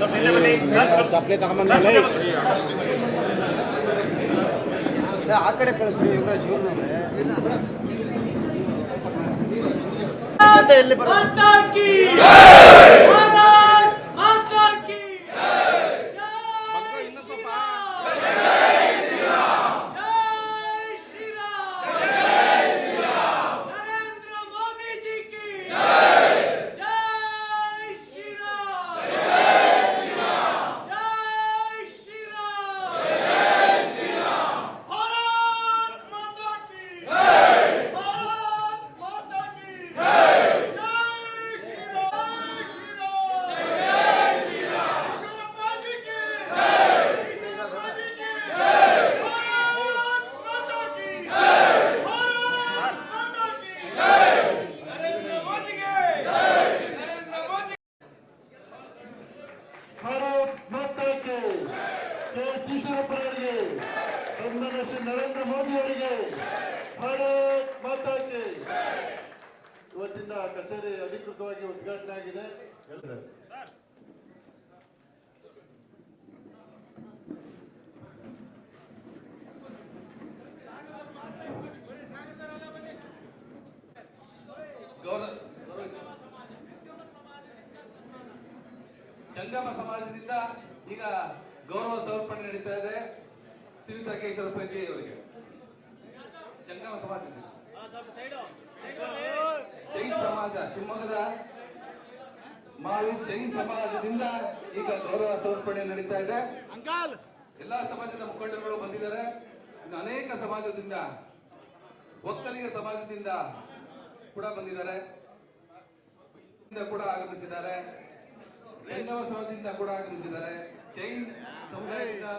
ಸ್ವಲ್ಪ ಇಲ್ಲೇ ಬನ್ನಿ ಸರ್ ಸ್ವಲ್ಪ ಚಪ್ಪಲಿ ತಗೊಂಬಂದ ಸರ್, ಮುಂದೆ ಬನ್ನಿ. ಆ ಕಡೆ ಕಳಿಸ್ರಿ ಯುವರಾಜ್ ಇವ್ರನ್ನೇ ಎಲ್ಲಿ ಬರೋದು ಈಶ್ವರಪ್ಪನವರಿಗೆ ಸನ್ಮಾನ ಶ್ರೀ ನರೇಂದ್ರ ಮೋದಿ ಅವರಿಗೆ ಭಾರತ್ ಮಾತಾಕ್ಕೆ ಇವತ್ತಿಂದ ಕಚೇರಿ ಅಧಿಕೃತವಾಗಿ ಉದ್ಘಾಟನೆ ಆಗಿದೆ. ಜಂಗಮ ಸಮಾಜದಿಂದ ಈಗ ಗೌರವ ಸಮರ್ಪಣೆ ನಡೀತಾ ಇದೆ. ಶ್ರೀಯುತ ಕೇಶವರಪ್ಪಜಿ ಅವರಿಗೆ. ಜಂಗಮ ಸಮಾಜದಿಂದ ಜೈನ್ ಸಮಾಜ ಶಿವಮೊಗ್ಗದ ಮಾವಿ ಜೈನ್ ಸಮಾಜದಿಂದ ಈಗ ಗೌರವ ಸಮರ್ಪಣೆ ನಡೀತಾ ಇದೆ. ಎಲ್ಲಾ ಸಮಾಜದ ಮುಖಂಡರುಗಳು ಬಂದಿದ್ದಾರೆ. ಇನ್ನು ಅನೇಕ ಸಮಾಜದಿಂದ ಒಕ್ಕಲಿಗ ಸಮಾಜದಿಂದ ಕೂಡ ಬಂದಿದ್ದಾರೆ. ಕೂಡ ಆಗಮಿಸಿದ್ದಾರೆ. ಜೈನವ ಸಮಾಜದಿಂದ ಕೂಡ ಆಗಮಿಸಿದ್ದಾರೆ. ಜೈನ್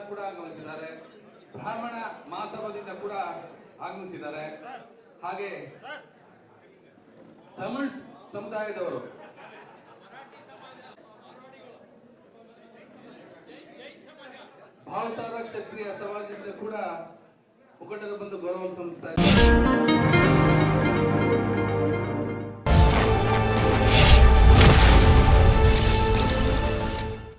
ಕೂಡ ಆಗಮಿಸಿದ್ದಾರೆ. ಬ್ರಾಹ್ಮಣ ಮಹಾಸಭಾದಿಂದ ಕೂಡ ಆಗಮಿಸಿದ್ದಾರೆ. ಹಾಗೆ ತಮಿಳ್ ಸಮುದಾಯದವರು. ಭಾವಸಾರ ಕ್ಷತ್ರಿಯ ಸಮಾಜದಿಂದ ಕೂಡ ಮುಖಂಡರು ಬಂದು ಗೌರವ ಇದ್ದಾರೆ.